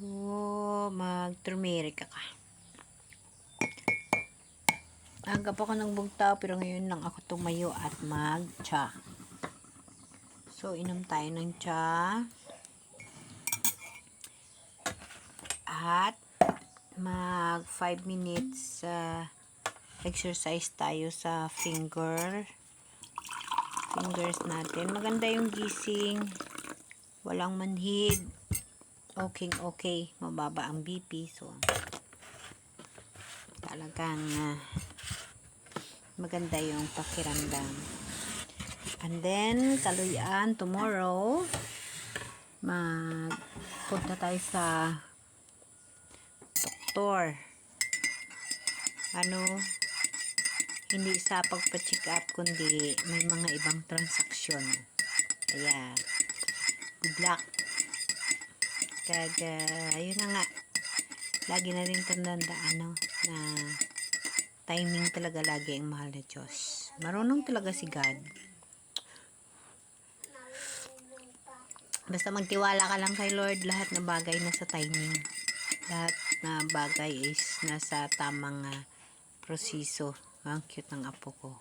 So, mag-turmeric ka ka. Aga pa ako ng bugtaw, pero ngayon lang ako tumayo at mag-cha. So, inom tayo ng cha. At mag 5 minutes uh, exercise tayo sa finger fingers natin. Maganda yung gising. Walang manhid. Okay, okay. Mababa ang BP. So, talagang uh, maganda yung pakiramdam. And then, kaluyan, tomorrow, magpunta tayo sa doktor. Ano, hindi sa pagpa-check up, kundi may mga ibang transaksyon. Kaya, good luck. Kag, uh, ayun na nga, lagi na rin tandaan, no, na timing talaga lagi ang mahal na Diyos. Marunong talaga si God. Basta magtiwala ka lang kay Lord, lahat na bagay nasa timing. Lahat na bagay is nasa tamang uh, proseso. Ang cute ng apo ko.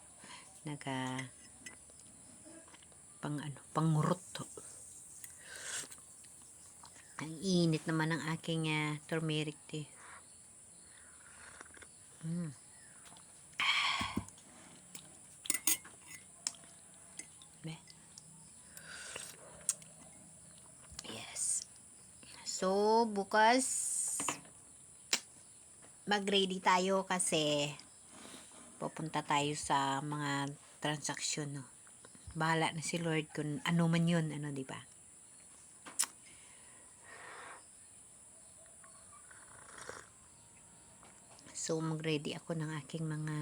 Naga pang ano, pangurot to. Ang init naman ng aking uh, turmeric tea. Mm. Yes. So, bukas mag-ready tayo kasi pupunta tayo sa mga transaksyon, no. Bahala na si Lord kung ano man yun, ano, di ba? So, mag-ready ako ng aking mga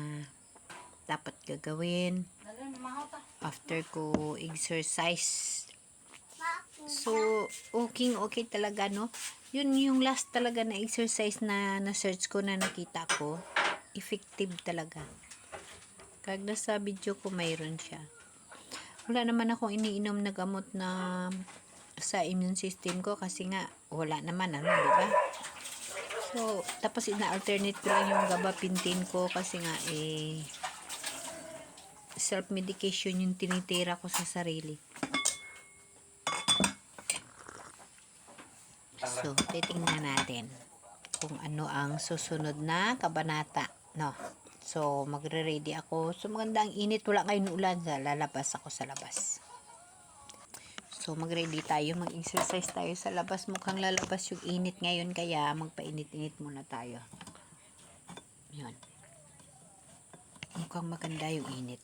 dapat gagawin after ko exercise. So, okay, okay talaga, no? Yun yung last talaga na exercise na na-search ko na nakita ko. Effective talaga. Kag nasa video ko mayroon siya. Wala naman akong iniinom na gamot na sa immune system ko kasi nga wala naman ano, di ba? So, tapos ina-alternate ko lang yung gabapintin ko kasi nga eh self-medication yung tinitira ko sa sarili. So, titingnan natin kung ano ang susunod na kabanata. No. So, magre-ready ako. So, maganda ang init. Wala ngayon ulan. Lalabas ako sa labas. So, mag-ready tayo. Mag-exercise tayo sa labas. Mukhang lalabas yung init ngayon. Kaya, magpainit-init muna tayo. Yun. Mukhang maganda yung init.